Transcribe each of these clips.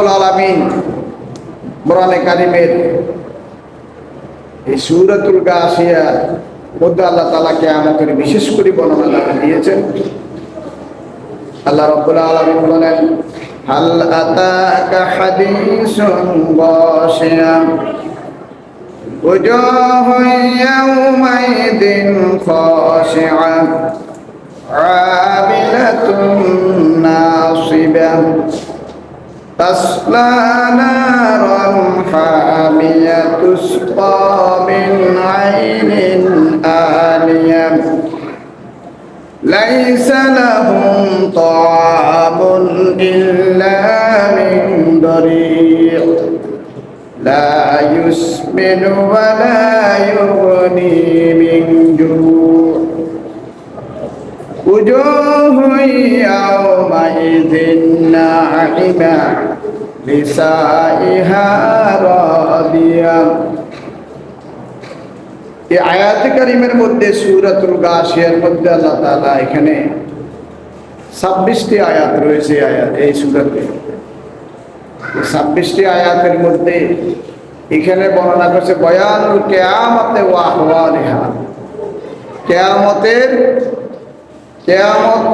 রব্বুল আলামিন কোরআনে কারিমের এই সুরাতুল গাছিয়া মধ্যে আল্লাহ তালাকে আমাকে বিশেষ করে বর্ণনা দিয়েছেন আল্লাহ রব্বুল আলামিন বলেন হাল আতাকা হাদিসুন গাশিয়া وجوه يومئذ خاشعة عاملة ناصبة تصلى نارا حامية تسقى من عين آنية. ليس لهم طعام إلا من ضريع. لا يسمن ولا يغني من جوع. وجوه يومئذ ناعمة. লিসাইহা রাদিয়া এই আয়াত কারিমের মধ্যে সুরাতুল গাশিয়ার মধ্যে আল্লাহ তাআলা এখানে ছাব্বিশটি আয়াত রয়েছে আয়াত এই সুরাতে ছাব্বিশটি আয়াতের মধ্যে এখানে বর্ণনা করছে বয়ান কেয়ামতে ওয়াহওয়ালিহা কেয়ামতের কেয়ামত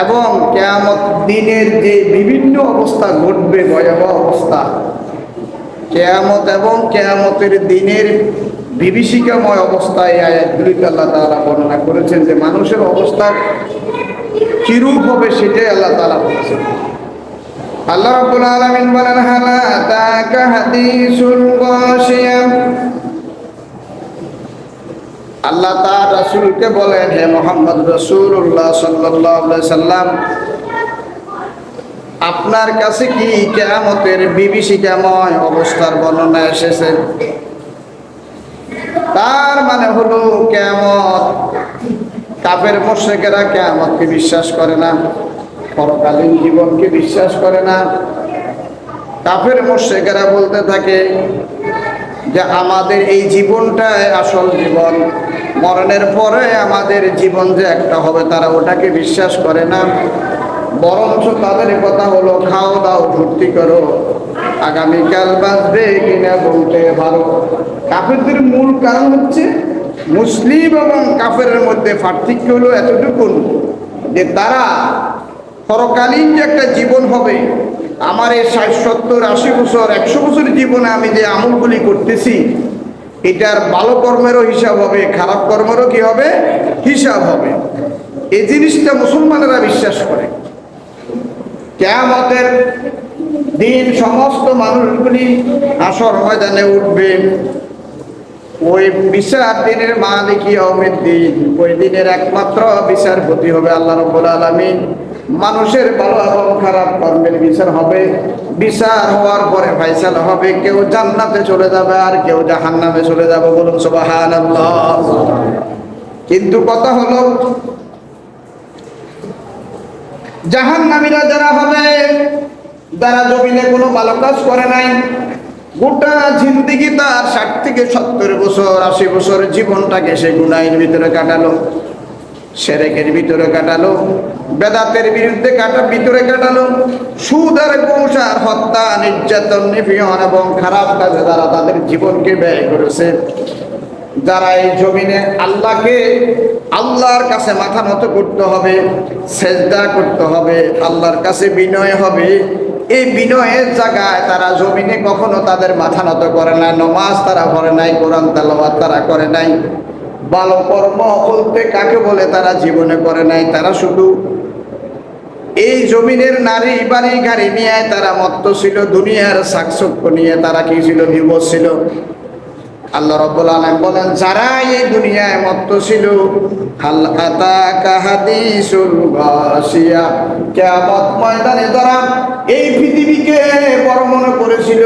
এবং কেয়ামত দিনের যে বিভিন্ন অবস্থা ঘটবে, ভয়াবহ অবস্থা, কেয়ামত এবং কেয়ামতের দিনের বিভীষিকাময় অবস্থায় এই আয়াতগুলিতে আল্লাহ তাআলা বর্ণনা করেছেন যে মানুষের অবস্থা কিরূপ হবে সেটাই আল্লাহ তাআলা বলেছেন। আল্লাহ রাব্বুল আলামিন বলেন, হালা তাকা হাদিসুল গাশিয়া আল্লাহ তার রাসূলকে বলেন, হে মোহাম্মদ রাসূলুল্লাহ সাল্লাল্লাহু আলাইহি সাল্লাম, আপনার কাছে কি কিয়ামতের বিভীষিকাময় অবস্থার বর্ণনা এসেছে? তার মানে হলো, কিয়ামত কাফের মুশরিকেরা কিয়ামতকে বিশ্বাস করে না, পরকালীন জীবনকে বিশ্বাস করে না। কাফের মোশেকেরা বলতে থাকে যে, আমাদের এই জীবনটাই আসল জীবন। মরণের পরে আমাদের জীবন যে একটা হবে, তারা ওটাকে বিশ্বাস করে না। বরঞ্চ তাদের কথা হলো, খাও, দাও, ফুর্তি করো। আগামীকাল বাঁচবে কিনা বলতে পারো। কাফেরদের মূল কারণ হচ্ছে, মুসলিম এবং কাফেরের মধ্যে পার্থক্য হলো এতটুকুন যে তারা পরকালীন যে একটা জীবন হবে, আমার এই ষাট, সত্তর, আশি বছর, একশো বছর জীবনে আমি যে আমলগুলি করতেছি এটার ভালো কর্মেরও হিসাব হবে, খারাপ কর্মেরও কি হবে? হিসাব হবে। এই জিনিসটা মুসলমানেরা বিশ্বাস করে। কেয়ামতের দিন সমস্ত মানুষগুলি আসর ময়দানে উঠবে। ওই বিচার দিনের মালিকই অমিত দিন। ওই দিনের একমাত্র বিচারপতি হবে আল্লাহ রব্বুল আলমিন। মানুষের ভালো এবং খারাপ কর্মের বিচার হবে। বিচার হওয়ার পরে ফাইসাল হবে। কেউ জান্নাতে চলে যাবে আর কেউ জাহান্নামে চলে যাবে বলুন সুবাহান কিন্তু কথা হলো, জাহান্নামীরা যারা হবে, যারা জমিনে কোনো ভালো কাজ করে নাই, গোটা জিন্দিগি তার ষাট থেকে সত্তর বছর, আশি বছর জীবনটাকে সে গুনাইয়ের ভিতরে কাটালো। সেরেকের ভিতরে কাটালো, বেদাতের বিরুদ্ধে কাটা, ভিতরে কাটালো। সুদ আর হত্যা, নির্যাতন, নিপীড়ন এবং খারাপ কাজে তারা তাদের জীবনকে ব্যয় করেছে, যারা এই জমিনে আল্লাহকে, আল্লাহর কাছে মাথা নত করতে হবে, সেজদা করতে হবে, আল্লাহর কাছে বিনয় হবে, এই বিনয়ের জায়গায় তারা জমিনে কখনো তাদের মাথা নত করে না, নমাজ তারা করে নাই, কোরআন তালাবাদ তারা করে নাই। ভালো কর্ম বলতে কাকে বলে তারা জীবনে করে নাই? তারা শুধু এই জমিনের নারী, বাড়ি, গাড়ি নিয়ে তারা মত্ত ছিল, দুনিয়ার শাকসক্য নিয়ে তারা কি ছিল? বিবশ ছিল। আল্লাহ রব্বুল আলামিন বলেন, যারা এই দুনিয়ায় মত্ত ছিল কিয়ামত ময়দানে যারা এই পৃথিবীকে বড় মনে করেছিল।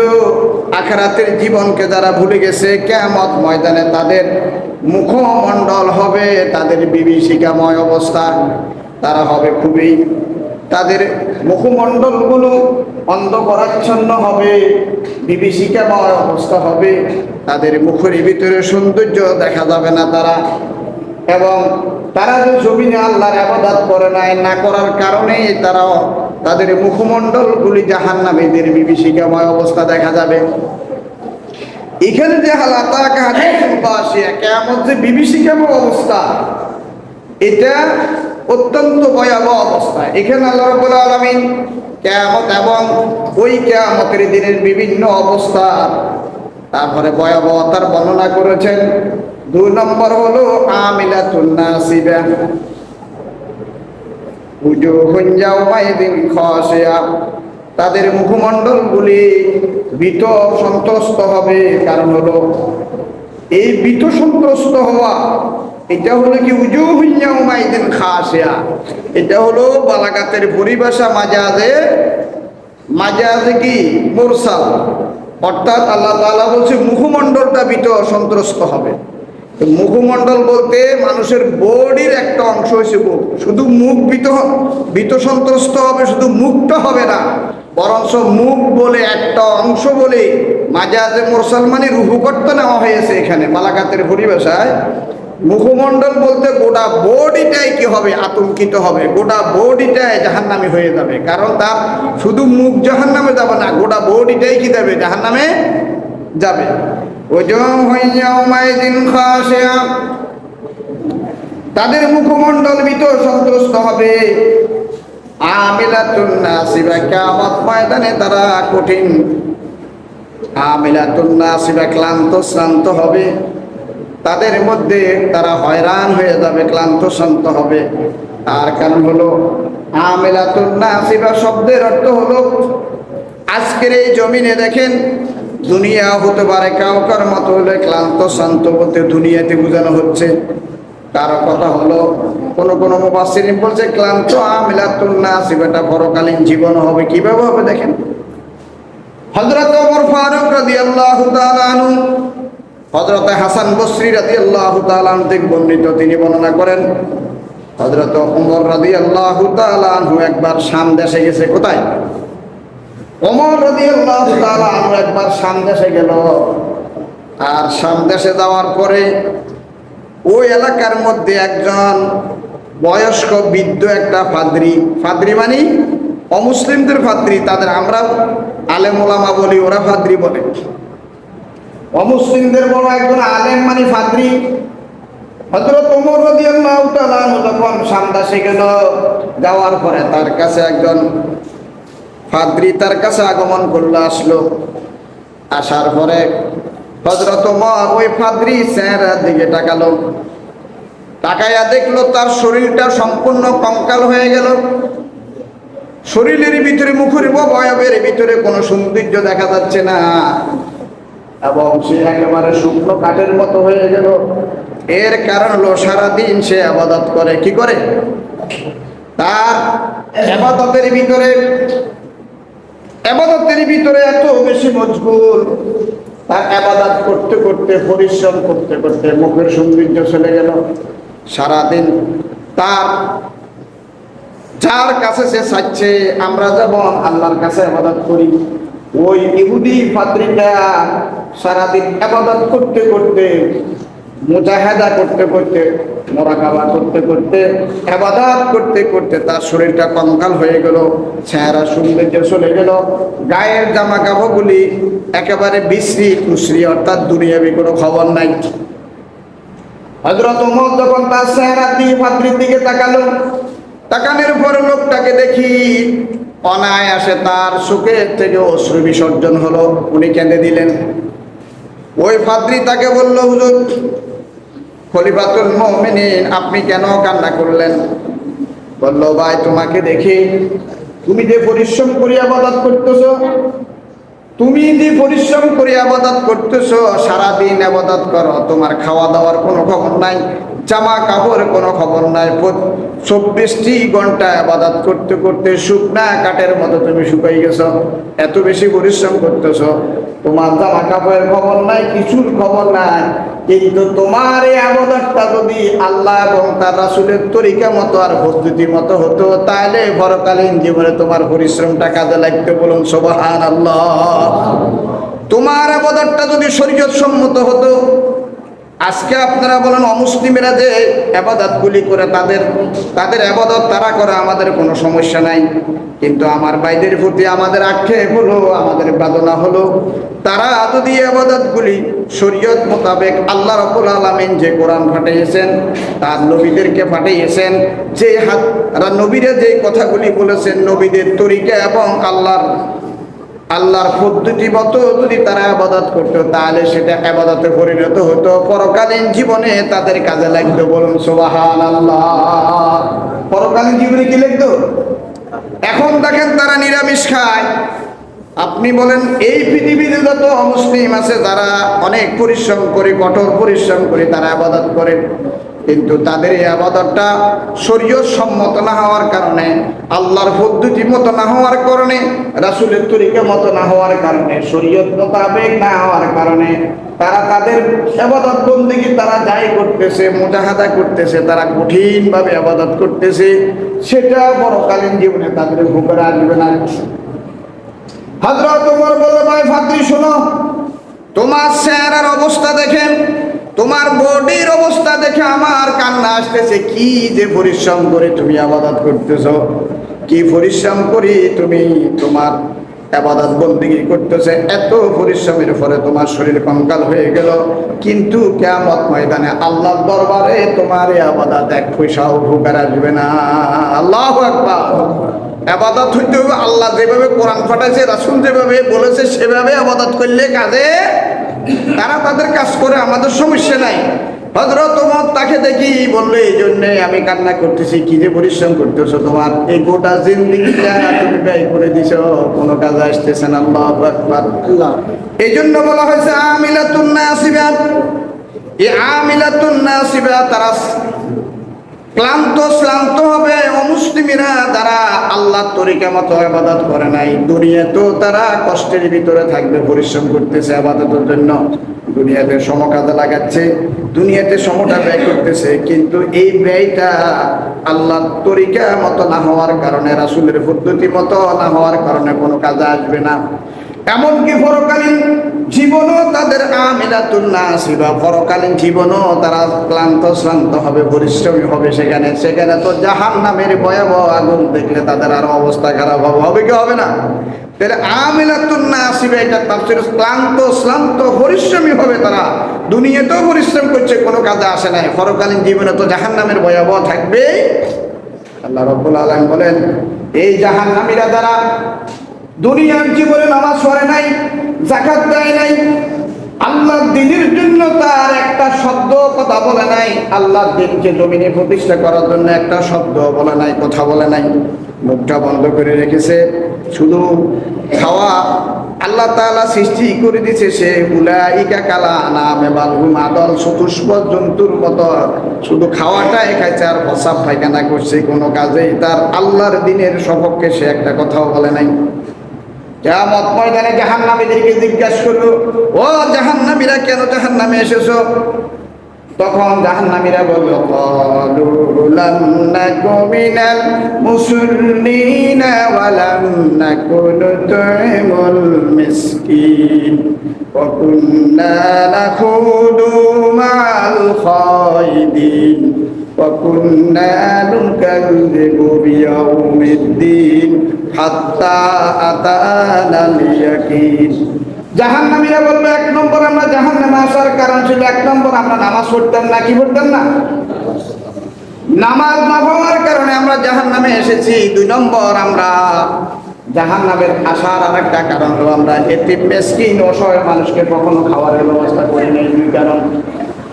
আখেরাতের জীবনকে যারা ভুলে গেছে, কিয়ামত ময়দানে তাদের মুখমণ্ডল হবে, তাদের বিভীষিকাময় অবস্থা তারা হবে খুবই। তাদের মুখমণ্ডলগুলো অন্ধকারাচ্ছন্ন হবে, বিভীষিকাময় অবস্থা হবে, তাদের মুখের ভিতরে সৌন্দর্য দেখা যাবে না তারা। এবং তারা যে জমিনে আল্লাহর আবাদাত করে নাই, না করার কারণেই তারা তাদের মুখমণ্ডলগুলি জাহান নামীদের বিভীষিকাময় অবস্থা দেখা যাবে। এখানে যে হালাতা কাহিয়া কেমন যে বিভীষিকাময় অবস্থা, এটা অত্যন্ত ভয়াবহ অবস্থা। এখানে আল্লাহ রবুল আলমিন কেয়ামত এবং ওই কেয়ামতের দিনের বিভিন্ন অবস্থা, তারপরে ভয়াবহতার বর্ণনা করেছেন। দুই নম্বর হলো ইয়াওমাইদিন খাশিয়া তাদের মুখমণ্ডলগুলি বিত সন্ত্রস্ত হবে, কারণ হলো এই বিত সন্ত্রস্ত হওয়া, এটা হলো কি উজুহুন ইয়াওমাইদিন খাশিয়া এটা হলো বালাগাতের পরিভাষা মাজাজে মাজাজে কি? মুরসাল। অর্থাৎ আল্লাহ তাআলা বলছে মুখমণ্ডলটা ভীত সন্ত্রস্ত হবে। মুখমণ্ডল বলতে মানুষের বডির একটা অংশ হয়েছে মুখ। শুধু মুখ বিত ভীত সন্ত্রস্ত হবে, শুধু মুখটা হবে না, বরঞ্চ মুখ বলে একটা অংশ বলে মাজাজে মুসলমানি রুহুকর্ত নেওয়া হয়েছে এখানে মালাকাতের পরিবেশায়। মুখমণ্ডল বলতে গোটা বডিটাই কি হবে? আতঙ্কিত হবে। গোটা বডিটাই জাহান্নামে হয়ে যাবে। কারণ তার শুধু মুখ জাহান্নামে যাবে না, গোটা বডিটাই কি যাবে জাহান্নামে যাবে। তাদের মুখমণ্ডল ভিত সন্তুষ্ট হবে। নাসিবা ময়দানে তারা কঠিন। নাসিবা ক্লান্ত হবে। তাদের মধ্যে তারা হয়রান হয়ে যাবে, ক্লান্ত শান্ত হবে। আর কারণ হলো নাসিবা শব্দের অর্থ হলো, আজকের এই জমিনে দেখেন দুনিয়া হতে পারে কাউকার মতো হলে ক্লান্ত, শান্ত বলতে দুনিয়াতে বোঝানো হচ্ছে। কারও কথা হলো, কোন কোন মুবাসির বলছে, ক্লান্ত আমিলাতুন নাসিব এটা পরকালীন জীবন হবে। কীভাবে হবে দেখেন? হযরত ওমর ফারুক রাদিয়াল্লাহু তাআলা আনহু, হযরত হাসান বসরি রাদিয়াল্লাহু তাআলা আনহু থেকে বর্ণিত, তিনি বর্ণনা করেন, হযরত ওমর রাদিয়াল্লাহু তাআলা আনহু একবার শাম দেশে গেছে কোথায়? ওমর রাদিয়াল্লাহু তাআলা আনহু একবার শাম দেশে গেল। আর শাম দেশে যাওয়ার পরে ওই এলাকার মধ্যে একজন বয়স্ক বৃদ্ধ একটা ফাদ্রি ফাদ্রি মানে অমুসলিমদের ফাদ্রি, তাদের আমরা আলেম ওলামা বলি, ওরা ফাদ্রি বলে। অমুসলিমদের বড় একজন আলেম মানে ফাদ্রি, হযরত ওমর রাদিয়াল্লাহু তাআলা যখন সামদাসে গেল, যাওয়ার পরে তার কাছে একজন ফাদ্রি তার কাছে আগমন করল, আসলো। আসার পরে হজরত ওই ফাদ্রি চেহারার দিকে তাকালো। তাকাইয়া দেখল তার শরীরটা সম্পূর্ণ কঙ্কাল হয়ে গেল। শরীরের ভিতরে, মুখের বয়বের ভিতরে কোনো সৌন্দর্য দেখা যাচ্ছে না। এবং সে একেবারে শুকনো কাঠের মতো হয়ে গেল। এর কারণ হলো সারাদিন সে আবাদত করে। কি করে? তার আবাদতের ভিতরে আবাদতের ভিতরে এত বেশি মজবুর তার আবাদত করতে করতে, পরিশ্রম করতে করতে মুখের সৌন্দর্য চলে গেল। সারাদিন তার, যার কাছে সে চাচ্ছে আমরা যেমন আল্লাহর কাছে আবাদত করি, ওই ইহুদি পাত্রিকা সারাদিন আবাদত করতে করতে মুজাহেদা করতে করতে, মোরাকাবা করতে করতে আবাদাত করতে করতে তার শরীরটা কঙ্কাল হয়ে গেল, চেহারা সৌন্দর্য চলে গেল, গায়ের জামা কাপড়গুলি একেবারে বিশ্রী, কুশ্রী, অর্থাৎ দুনিয়াবি কোনো খবর নাই। হজরত উমর যখন তার চেহারার দিকে পাত্রীর দিকে তাকালো, তাকানোর পরে লোকটাকে দেখি অনায়াসে তার সুখের থেকে অশ্রু বিসর্জন হলো, উনি কেঁদে দিলেন। ওই ফাদ্রি তাকে বলল, হুজুর খলিফাতুল মমিনিন, আপনি কেন কান্না করলেন? বলল, ভাই, তোমাকে দেখি তুমি যে পরিশ্রম করিয়া আবাদাত করতেছো, তুমি যে পরিশ্রম করে আবাদাত করতেছ, সারাদিন আবাদাত করো, তোমার খাওয়া দাওয়ার কোনো খবর নাই জামা কাপড় কোনো খবর নাই। চব্বিশটি ঘণ্টা আবাদাত করতে করতে শুকনা কাঠের মতো তুমি শুকাই গেছ, এত বেশি পরিশ্রম করতেছ। তোমার জামা কাপড়ের খবর নাই, কিছুর খবর নাই। কিন্তু তোমার এই আবাদতটা যদি আল্লাহ এবং তার রাসুলের তরিকা মতো আর পদ্ধতি মতো হতো, তাহলে পরকালীন জীবনে তোমার পরিশ্রমটা কাজে লাগতে বলুন সোবাহান আল্লাহ তোমার আবাদতটা যদি শরীয়ত সম্মত হতো আজকে আপনারা বলেন অমুসলিমেরা যে আবাদতগুলি করে, তাদের তাদের আবাদত তারা করে, আমাদের কোনো সমস্যা নাই। কিন্তু আমার ভাইদের প্রতি আমাদের আক্ষেপ হলো, আমাদের বাদনা হলো। তারা যদি আবাদতগুলি শরীয়ত মোতাবেক আল্লাহ রবুল আলমিন যে কোরআন পাঠিয়েছেন, তার নবীদেরকে পাঠিয়েছেন, যে হাত নবীরা যে কথাগুলি বলেছেন, নবীদের তরিকা এবং আল্লাহর আল্লাহর পদ্ধতি মতো যদি তারা আবাদত করতো, তাহলে সেটা আবাদতে পরিণত হতো। পরকালীন জীবনে তাদের কাজে লাগতো বলুন সোবাহান আল্লাহ পরকালীন জীবনে কি লাগতো? এখন দেখেন তারা নিরামিষ খায়। আপনি বলেন, এই পৃথিবীতে যত মুসলিম আছে, যারা অনেক পরিশ্রম করে, কঠোর পরিশ্রম করে তারা আবাদত করে কিন্তু তাদের এই আবাদতটা শরীয় সম্মত না হওয়ার কারণে, আল্লাহর পদ্ধতি মতো না হওয়ার কারণে, রাসুলের তরিকা মতো না হওয়ার কারণে, শরীয়ত মোতাবেক না হওয়ার কারণে তারা তাদের আবাদত বন্দিগি তারা যাই করতেছে, মুজাহাদা করতেছে, তারা কঠিনভাবে আবাদত করতেছে, সেটা বড়কালীন জীবনে তাদের ভূপের আসবে না। হজরত উমর বলল, ভাই ফাদ্রি শোনো, তোমার চেহারার অবস্থা দেখেন তোমার বডির অবস্থা দেখে আমার কান্না আসতেছে। কি যে পরিশ্রম করে তুমি আবাদত করতেছ? কি পরিশ্রম করি তুমি তোমার আবাদত বন্দিগি করতেছে? এত পরিশ্রমের ফলে তোমার শরীর কঙ্কাল হয়ে গেল। কিন্তু কেমত ময়দানে আল্লাহর দরবারে তোমার এই আবাদত এক পয়সাও ভুকার আসবে না। আল্লাহ আকবার। আবাদত হইতে হবে আল্লাহ যেভাবে কোরআন ফাটাইছে রাসুল যেভাবে বলেছে, সেভাবে আবাদত করলে কাজে তারা তাদের কাজ করে আমাদের সমস্যা নাই। হজরত তোমার তাকে দেখি বলল এই জন্যে আমি কান্না করতেছি কি যে পরিশ্রম করতেছো তোমার? এই গোটা জিন্দিগিটা তুমি ব্যয় করে দিছ কোনো কাজে আসতেছে না আল্লাহ এই জন্য বলা হয়েছে আমিলাতুন নাসিবা এই আমিলাতুন নাসিবা তারা ক্লান্ত শ্রান্ত হবে। অমুসলিমেরা তারা আল্লাহ তরিকা মতো আবাদত করে নাই। দুনিয়াতেও তারা কষ্টের ভিতরে থাকবে, পরিশ্রম করতেছে আবাদতের জন্য। দুনিয়াতে সম কাজে লাগাচ্ছে, দুনিয়াতে সমটা ব্যয় করতেছে। কিন্তু এই ব্যয়টা আল্লাহ তরিকা মতো না হওয়ার কারণে, রাসুলের পদ্ধতি মতো না হওয়ার কারণে কোনো কাজে আসবে না। এমনকি পরকালীন জীবনও তাদের নাসিবা। পরকালীন জীবনও তারা ক্লান্ত, শ্রান্ত হবে, পরিশ্রমী হবে সেখানে। সেখানে তো জাহান নামের ভয়াবহ আগুন দেখলে তাদের আরও অবস্থা খারাপ হবে। হবে কি হবে না? তাহলে আমিলাতুন আসিবে এটা তাফসীর। ক্লান্ত, শ্রান্ত, পরিশ্রমী হবে তারা। দুনিয়াতেও পরিশ্রম করছে, কোনো কাজে আসে নাই। পরকালীন জীবনে তো জাহান নামের ভয়াবহ থাকবে আল্লাহ রব্বুল আলম বলেন, এই জাহান নামীরা দ্বারা দুনিয়ার জীবনে নামাজ পড়ে নাই জাকাত দেয় নাই, আল্লাহ দিনের জন্য তার একটা শব্দ কথা বলে নাই, আল্লাহ দিনকে জমিনে প্রতিষ্ঠা করার জন্য একটা শব্দ বলে নাই, কথা বলে নাই, মুখটা বন্ধ করে রেখেছে, শুধু খাওয়া আল্লাহ তাআলা সৃষ্টি করে দিছে সে উলাইকা কালা নামে বালহুম আদল চতুষ্প জন্তুর মতো, শুধু খাওয়াটাই খাইছে আর প্রসাব পায়খানা করছে কোনো কাজেই, তার আল্লাহর দিনের সপক্ষে সে একটা কথাও বলে নাই। কেয়ামত ময়দানে জাহান্নামীদেরকে জিজ্ঞাসা করল, ও জাহান্নামীরা কেন জাহান্নামে এসেছ? তখন জাহান্নামীরা বলল ক্বালু লাম নাকু মিনাল মুসাল্লিনা ওয়া লাম নাকু নুতইমুল মিসকিন ওয়া কুন্না নাখুদু মাল খাইদিন ওয়া কুন্না নুকাযিবু বিয়াউমিদ্দিন এক নম্বর আমরা আসার কারণ এক নম্বর আমরা নামাজ না, কি না? নামাজ না কারণে আমরা এসেছি। দুই নম্বর আমরা আসার কারণ হলো, আমরা অসহায় মানুষকে কখনো খাওয়ার ব্যবস্থা করি নাই, দুই কারণ।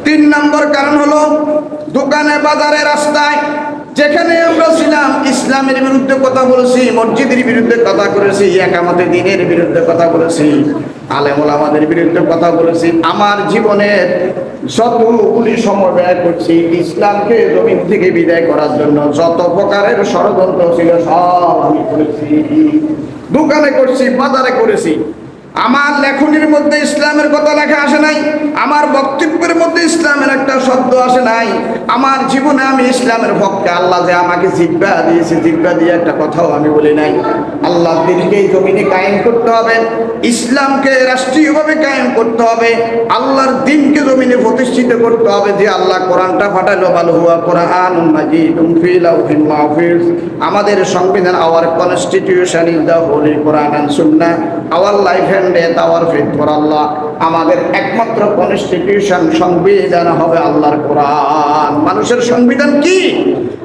তিন নম্বর কারণ হলো, দোকানে বাজারে রাস্তায় যেখানে আমরা ছিলাম, ইসলামের বিরুদ্ধে কথা বলেছি, মসজিদের বিরুদ্ধে কথা করেছি একামতে দিনের বিরুদ্ধে কথা বলেছি, আলেমুল আমাদের বিরুদ্ধে কথা বলেছি, আমার জীবনের যতগুলি সময় ব্যয় করছি, ইসলামকে জমিন থেকে বিদায় করার জন্য যত প্রকারের ষড়যন্ত্র ছিল, সব আমি করেছি। দোকানে করছি, বাজারে করেছি। আমার লেখনির মধ্যে ইসলামের কথা লেখা আসে নাই, আমার বক্তব্যের মধ্যে ইসলামের একটা শব্দ আসে নাই, আমার জীবনে আমি ইসলামের পক্ষে আল্লাহ যে আমাকে জিব্বা দিয়েছে জিব্বা দিয়ে একটা কথাও আমি বলি নাই। আল্লাহ দিনকে এই জমিনে কায়েম করতে হবে, ইসলামকে রাষ্ট্রীয়ভাবে কায়েম করতে হবে, আল্লাহর দিনকে জমিনে প্রতিষ্ঠিত করতে হবে, যে আল্লাহ কোরআনটা ফাটালো হুয়া কোরআন আমাদের সংবিধান our constitution is the holy Quran Sunnah our life আল্লাহ। আমাদের একমাত্র কনস্টিটিউশন সংবিধান হবে আল্লাহর কোরআন। মানুষের সংবিধান কি?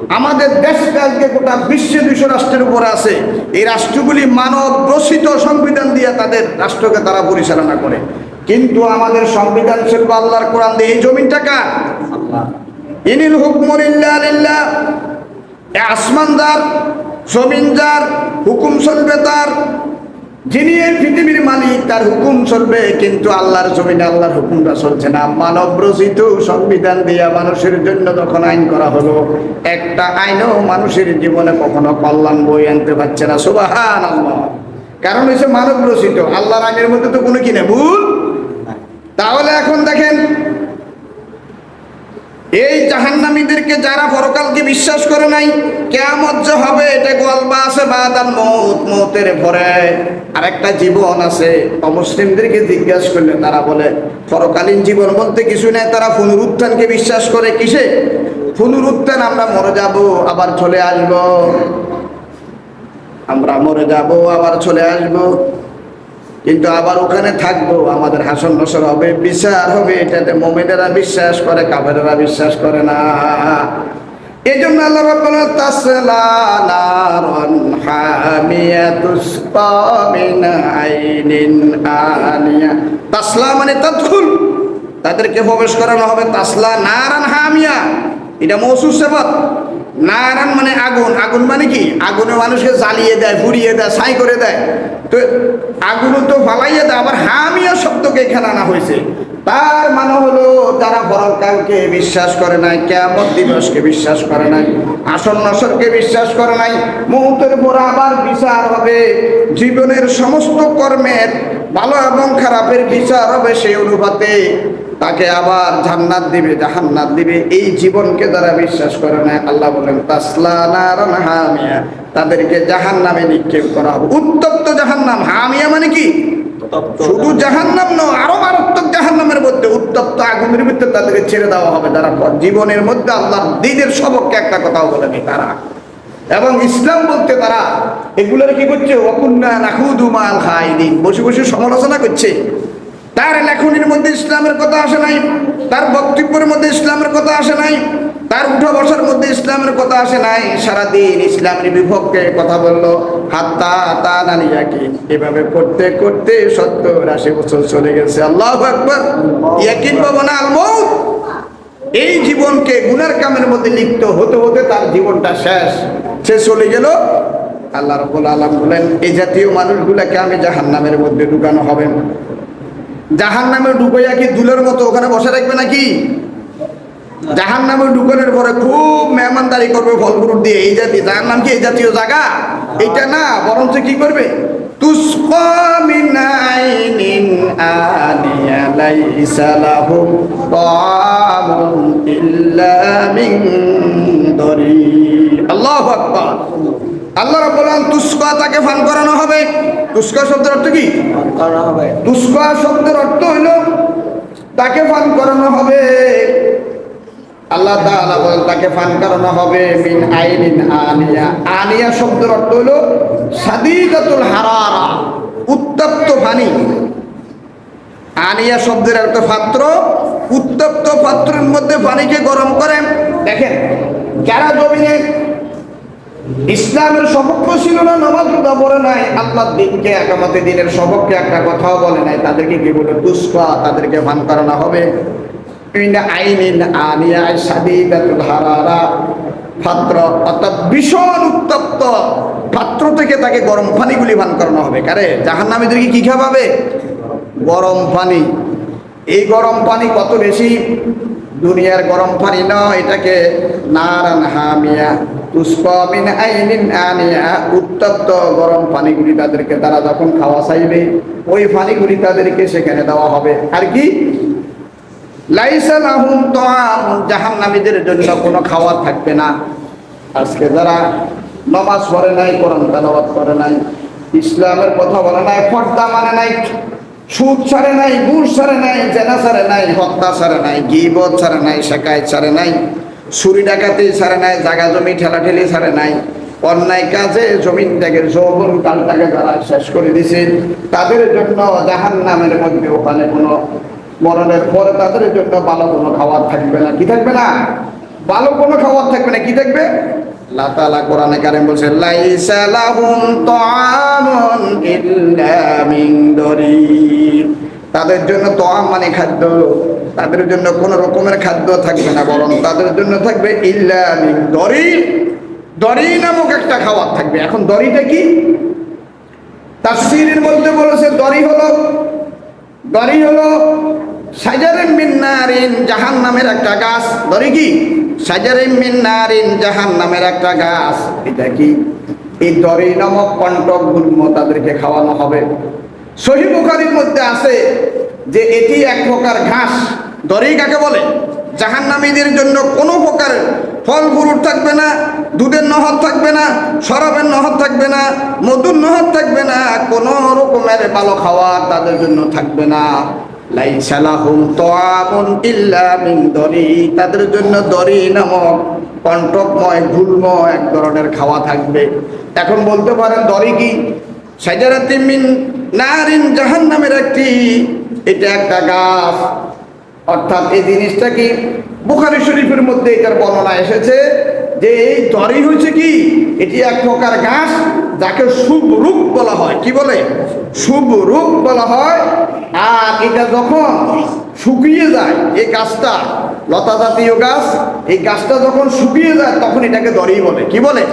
আমাদের দেশটা আজকে গোটা বিশ্বে দুশো রাষ্ট্রের উপরে আছে। এই রাষ্ট্রগুলি মানব রচিত সংবিধান দিয়ে তাদের রাষ্ট্রকে তারা পরিচালনা করে। কিন্তু আমাদের সংবিধান শিল্প আল্লাহর কোরআন দিয়ে এই জমিনটা কার? ইনিল হুকমুলিল্লাহ আসমানদার, জমিনদার, হুকুম চলবে তার যিনি এই পৃথিবীর মালিক, তার হুকুম চলবে, কিন্তু আল্লাহর জমিনে আল্লাহর হুকুমটা চলছে না। মানব রচিত সংবিধান দিয়া মানুষের জন্য যখন আইন করা হলো, একটা আইনও মানুষের জীবনে কখনো কল্যাণ বই আনতে পারছে না। সুবাহান আল্লাহ কারণ হচ্ছে মানব রচিত। আল্লাহর আইনের মধ্যে তো কোনো কিনে ভুল? তাহলে এখন দেখেন এই জাহান্নামীদেরকে যারা পরকালকে বিশ্বাস করে নাই কেমন যে হবে, এটা গল্প আছে বাদাল মৌত মৌতের পরে আরেকটা জীবন আছে, অমুসলিমদেরকে জিজ্ঞাসা করলে তারা বলে, পরকালীন জীবন বলতে কিছু নেই, তারা পুনরুত্থানকে বিশ্বাস করে কিসে? পুনরুত্থান আমরা মরে যাব, আবার চলে আসব। আমরা মরে যাব, আবার চলে আসব। কিন্তু আবার ওখানে থাকব, আমাদের হাসন নসর হবে, বিচার হবে, এটাতে মোমেনেরা বিশ্বাস করে, কাফেরেরা বিশ্বাস করে না। এই জন্য আল্লাহ তাসলা মিন তাদখুল। তাদেরকে প্রবেশ করানো হবে তাসলা নারান হামিয়া। এটা মৌসুস সেবত। নারান মানে আগুন। আগুন মানে কি? আগুনে মানুষকে জ্বালিয়ে দেয়, পুড়িয়ে দেয়, ছাই করে দেয়। তো আগুন তো ফালাইয়ে দেয়, আবার হামিয়া শব্দকে এখানে আনা হয়েছে। তার মানে হলো, যারা পরকালকে বিশ্বাস করে নাই কেমন দিবসকে বিশ্বাস করে নাই, আসন নসরকে বিশ্বাস করে নাই মুহূর্তের পর আবার বিচার হবে, জীবনের সমস্ত কর্মের ভালো এবং খারাপের বিচার হবে সেই অনুপাতে। তাকে আবার জান্নাত দিবে জাহান্নাত দিবে। এই জীবনকে যারা বিশ্বাস করে না আল্লাহ বলেন হামিয়া। তাদেরকে জাহান্নামে নিক্ষেপ করা হবে। উত্তপ্ত জাহান্নাম হামিয়া মানে কি? শুধু জাহান্নাম। নয় আরও মারাত্মক জাহান্নামের মধ্যে উত্তপ্ত আগুনের ভিতরে তাদেরকে ছেড়ে দেওয়া হবে। তারা জীবনের মধ্যে আল্লাহর দিনের সবককে একটা কথাও বলেনি তারা। এবং ইসলাম বলতে তারা এগুলোর কি করছে? অকুন্না নাকুদু মাল খাইদিন। বসে বসে সমালোচনা করছে। তার লেখনির মধ্যে ইসলামের কথা আসে নাই, তার বক্তব্যের মধ্যে ইসলামের কথা আসে নাই, তার উঠা বসার মধ্যে ইসলামের কথা আসে নাই। সারাদিন ইসলামের বিপক্ষে কথা বলল, হাত্তা তা নানিয়াকে এভাবে করতে করতে সত্তর আশি বছর চলে গেছে। আল্লাহ একবার ইয়াকিন পাবো না এই জীবনকে গুনার কামের মধ্যে লিপ্ত হতে হতে তার জীবনটা শেষ। সে চলে গেল। আল্লাহ রবুল আলম বলেন এই জাতীয় মানুষগুলাকে আমি জাহান্নামের মধ্যে ঢুকানো হবে জাহান নামে ঢুকাইয়া কি দুলের মতো ওখানে বসে রাখবে নাকি? জাহান নামে ঢুকানোর পরে খুব মেহমানদারি করবে ফল ফ্রুট দিয়ে, এই জাতি। জাহান নাম কি এই জাতীয় জায়গা? এটা না, বরঞ্চ কি করবে? আল্লাহ তাকে ফান করানো হবে। তুস্কা শব্দের অর্থ কি? তুস্কা শব্দের অর্থ হইল তাকে পান করানো হবে। আল্লাহ তাআলা বলেন তাকে পান করানো হবে মিন আইনিন আনিয়া। আনিয়া শব্দের অর্থ হইল সাদিদাতুল হারারা উত্তপ্ত পানি। আনিয়া শব্দের একটা পাত্র উত্তপ্ত পাত্রের মধ্যে পানিকে গরম করেন দেখেন যারা জমিনে ইসলামের সপক্ষ ছিল না, নামাজ রোজা পড়ে নাই। আল্লাহ দিনকে একামতে দিনের সপক্ষে একটা কথাও বলে নাই। তাদেরকে কি বলে? দুষ্কা তাদেরকে ভান করানো হবে। পাত্র অর্থাৎ ভীষণ উত্তপ্ত। থেকে তাকে গরম পানিগুলি পান করানো হবে। গরম পানি। এই গরম পানি কত বেশি? দুনিয়ার গরম পানি নয়, এটাকে নারান হামিয়া। মিন আইনিন আনিয়া। উত্তপ্ত গরম পানিগুলি তাদেরকে তারা যখন খাওয়া চাইবে, ওই পানিগুলি তাদেরকে সেখানে দেওয়া হবে। আর কি? লাইসা লাহুম তাআম। জাহান্নামীদের জন্য কোনো খাবার থাকবে না। আজকে যারা নমাজ পড়ে নাই, কোরআন তেলাওয়াত করে নাই, ইসলামের কথা বলে নাই, পর্দা মানে নাই। সুদ ছাড়ে নাই গুড় ছাড়ে নাই, জেনা ছাড়ে নাই, হত্যা ছাড়ে নাই, গিবত ছাড়ে নাই শেখায় ছাড়ে নাই চুরি ডাকাতি ছাড়ে নাই, জাগা জমি ঠেলাঠেলি ছাড়ে নাই, অন্যায় কাজে জমিনটাকে যৌবন কালটাকে যারা শেষ করে দিছে। তাদের জন্য জাহান নামের মধ্যে ওখানে কোনো মরণের পরে তাদের জন্য ভালো কোনো খাবার থাকবে না। কি থাকবে না? ভালো কোনো খাবার থাকবে না। কি থাকবে? আল্লাহ তাআলা কোরআনে কারিম বলছে, লাইসা লাহুম তাআমুন ইল্লা মিন দরির তাদের জন্য তোয়াম মানে খাদ্য। তাদের জন্য কোনো রকমের খাদ্য থাকবে না, বরং তাদের জন্য থাকবে ইল্লা মিন দরির দরি নামক একটা খাবার থাকবে। এখন দরিটা কি? তাফসীরের মধ্যে বলেছে, দরি হলো দরি হলো সাজারেন মিন্নারিন জাহান নামের একটা গাছ। দরি কি? জাহান নামের একটা গাছ। এটা কি? এই দরি নামক কণ্টক গুল্ম তাদেরকে খাওয়ানো হবে। সহি মধ্যে আছে যে এটি এক প্রকার ঘাস। দরি কাকে বলে? জাহান্নামীদের জন্য কোনো প্রকার ফল ফুরুট থাকবে না, দুধের নহর থাকবে না, শরাবের নহর থাকবে না, মধুর নহর থাকবে না, কোনো রকমের ভালো খাওয়ার তাদের জন্য থাকবে না। লাইসা লাহুম ইল্লা দরি। তাদের জন্য দরি নামক কণ্টকময় গুল্ম এক ধরনের খাওয়া থাকবে। এখন বলতে পারেন, দরি কি? সাজারাতি মিন নারিন জাহান্নামের একটি, এটা একটা গাছ। অর্থাৎ এই জিনিসটা কি? বুখারি শরীফের মধ্যে এটার বর্ণনা এসেছে যে এই দরি হচ্ছে কি? এটি এক প্রকার গাছ যাকে শুভ রূপ বলা হয়। কি বলে? শুভ রূপ বলা হয়। আর এটা যখন শুকিয়ে যায়, এই গাছটা, লতা জাতীয় গাছ, এই গাছটা যখন শুকিয়ে যায়, তখন এটাকে দরি বলে। কি বলে?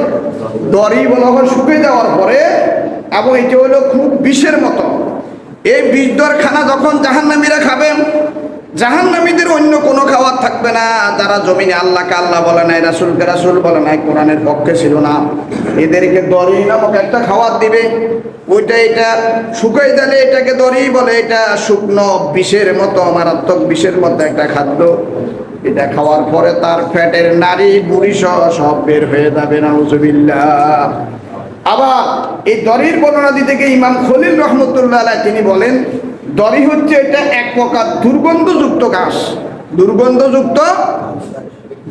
দরি বলা হয় শুকিয়ে যাওয়ার পরে, এবং এটা হলো খুব বিষের মতো। এই বিষ খানা যখন জাহান্নামীরা খাবেন জাহান্নামীদের অন্য কোনো খাবার থাকবে না। যারা জমিনে আল্লাহকে আল্লাহ বলে নাই, রাসুলকে রাসুল বলে নাই, কোরআনের পক্ষে ছিল না। এদেরকে দরি নামক একটা খাবার দিবে। ওইটা এটা শুকাই দিলে এটাকে দরি বলে, এটা শুকনো বিষের মতো, মারাত্মক বিষের মতো একটা খাদ্য। এটা খাওয়ার পরে তার ফ্যাটের নারী বুড়ি সহ সব বের হয়ে যাবে, নাউজুবিল্লাহ। আবার এই দরির বর্ণনা দিতে গিয়ে ইমাম খলিল রহমতুল্লাহ তিনি বলেন দরি হচ্ছে এটা এক প্রকার দুর্গন্ধযুক্ত ঘাস। দুর্গন্ধযুক্ত?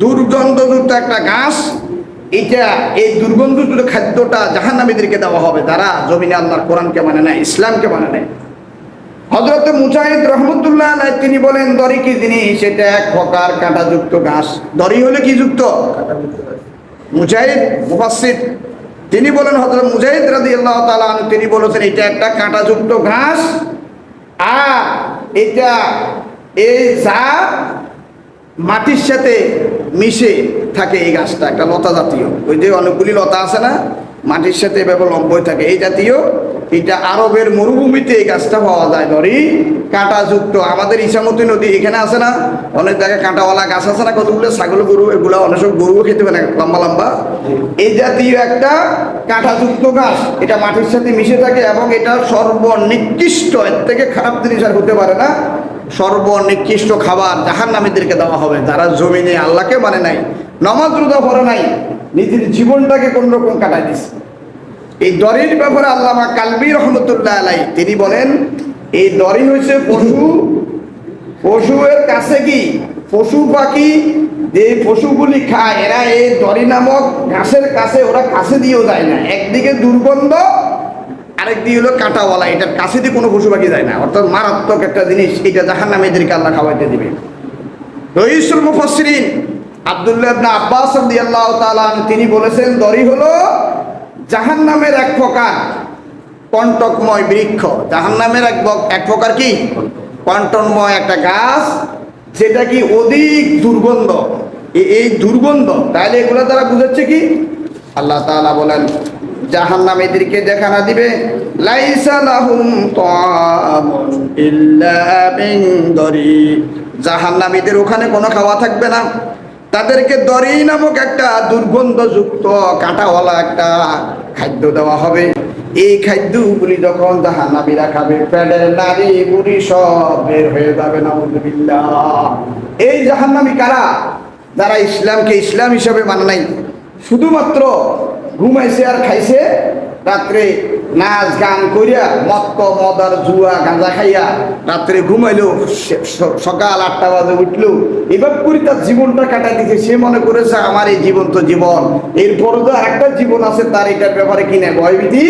দুর্গন্ধযুক্ত একটা ঘাস। এটা এই দুর্গন্ধযুক্ত খাদ্যটা জাহান্নামীদেরকে দেওয়া হবে। যারা জমিনে আল্লাহর কোরআনকে মানে না, ইসলামকে মানে নেয় হজরত মুজাহিদ রহমতুল্লাহ তিনি বলেন দরি কি জিনিস? সেটা এক প্রকার কাঁটাযুক্ত ঘাস। দরি হলে কি যুক্ত? মুজাহিদ, মুফাসসির। তিনি বলেন হজরত মুজাহিদ রাদি আল্লাহ তিনি বলেছেন, এটা একটা কাঁটাযুক্ত ঘাস। আর এটা এই যা মাটির সাথে মিশে থাকে এই গাছটা, একটা লতা জাতীয়। ওই যে অনেকগুলি লতা আছে না? মাটির সাথে এভাবে লম্বই থাকে। এই জাতীয় এটা আরবের মরুভূমিতে এই গাছটা পাওয়া যায়। ধরি কাঁটাযুক্ত। আমাদের ইসামতি নদী এখানে আছে না? অনেক জায়গায় কাঁটাওয়ালা গাছ আছে না? কতগুলো? ছাগল গরু এগুলো অনেক সব গরুও খেতে পারে লম্বা লম্বা। এই জাতীয় একটা কাঁটাযুক্ত গাছ এটা মাটির সাথে মিশে থাকে এবং এটা সর্বনিকৃষ্ট এর থেকে খারাপ জিনিস আর হতে পারে না। সর্বনিকৃষ্ট খাবার জাহান নামীদেরকে দেওয়া হবে। যারা জমিনে আল্লাহকে মানে নাই, নমাজ রোজা পড়ে নাই, নিজের জীবনটাকে কোন রকম কাটাই দিছে। এই দরির ব্যাপারে আল্লামা কালবি রহমতুল্লাহ আলাই তিনি বলেন, এই দরি হয়েছে পশু। পশুর কাছে কি? পশু পাখি যে পশুগুলি খায়, এরা এই দরি নামক ঘাসের কাছে, ওরা কাছে দিয়েও যায় না। একদিকে দুর্গন্ধ আরেক দিকে হলো কাঁটাওয়ালা, এটার কাছে দিয়ে কোনো পশু পাখি যায় না। অর্থাৎ মারাত্মক একটা জিনিস, এটা জাহান নামে এদেরকে আল্লাহ খাওয়াইতে দিবে। রহিসুল মুফাসসিরিন, আব্দুল্লাহ ইবনে আব্বাস রাদিয়াল্লাহু তাআলা তিনি বলেছেন দরি হলো জাহান্নামের এক প্রকার কণ্টকময় বৃক্ষ। জাহান্নামের এক এক প্রকার কি? কণ্টনময় একটা গাছ, যেটা কি অধিক দুর্গন্ধ। এই দুর্গন্ধ তাহলে এগুলো দ্বারা বুঝাচ্ছে কি? আল্লাহ তাআলা বলেন জাহান্নামীদেরকে দেখানা দিবে, লাইসা লাহুম তাআমুন ইল্লা মিন দরি। জাহান্নামীদের ওখানে কোনো খাওয়া থাকবে না। তাদেরকে দরি নামক একটা দুর্গন্ধযুক্ত কাঁটাওয়ালা একটা খাদ্য দেওয়া হবে। এই খাদ্যগুলি যখন জাহান্নামীরা খাবে পেটের নারী বুড়ি সব বের হয়ে যাবে, নাউজুবিল্লাহ। এই জাহান্নামী কারা? যারা ইসলামকে ইসলাম হিসাবে মানে নাই। শুধুমাত্র ঘুমাইছে আর খাইছে। রাত্রে নাচ গান করিয়া মত্ত মদার জুয়া গাঁজা খাইয়া রাত্রে ঘুমাইলো সকাল আটটা বাজে উঠল। এবার করি তার জীবনটা কাটাই দিছে। সে মনে করেছে, আমার এই জীবন তো জীবন। এরপরও তো আরেকটা জীবন আছে, তার এটার ব্যাপারে কিনে ভয়ভীতি